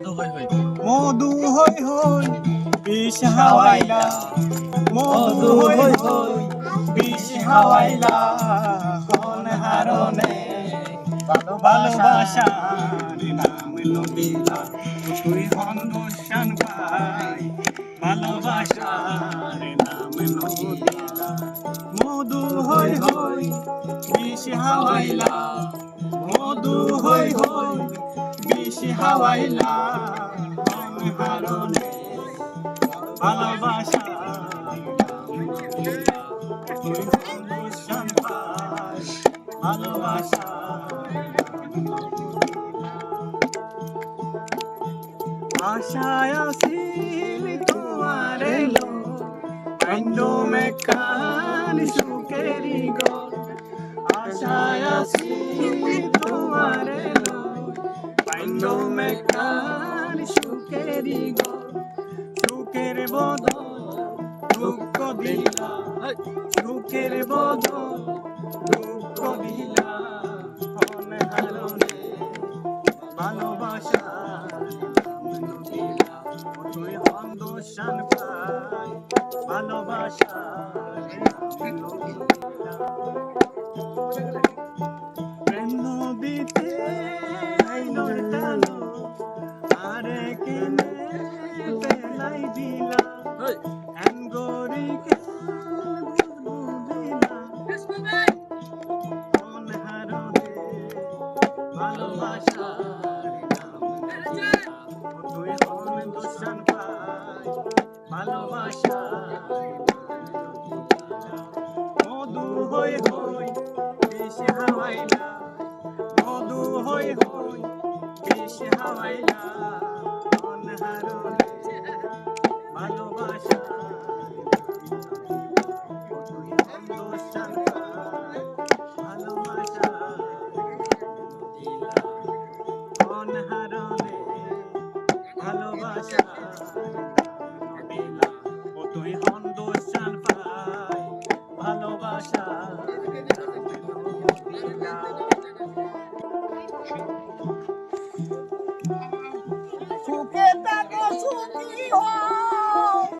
মধু হই হই। বিষ হাওয়াইলা। মধু হই হই, বিষ হাওয়াইলা। হন হারনে ভালোবাসা নাম নদীলা তুই দোষান পাই ভালোবাসা নাম নদীলা মধু হই হই, বিষ হাওয়াইলা। বিষ হাওয়াইলা হারনে ভালোবাসা ভালোবাসা। আশায় আসিল তোমার এলো কান্ড মেকান সুকেরি গো। আশায় আসিল মেকান সুকেরি গো সুখের বদল দুঃখ দিলা। সুখের বদল দুঃখ দিলা। হন হারনে ভালোবাসা তুই হন দোষান পাই ভালোবাসা। ভালোবাসা তুই হন দোষান পাই মধু হই হই বেশি হাওয়াইলা মধু হই হই বেশি হাওয়াইলা মন সুখে থাকো সুখী হও।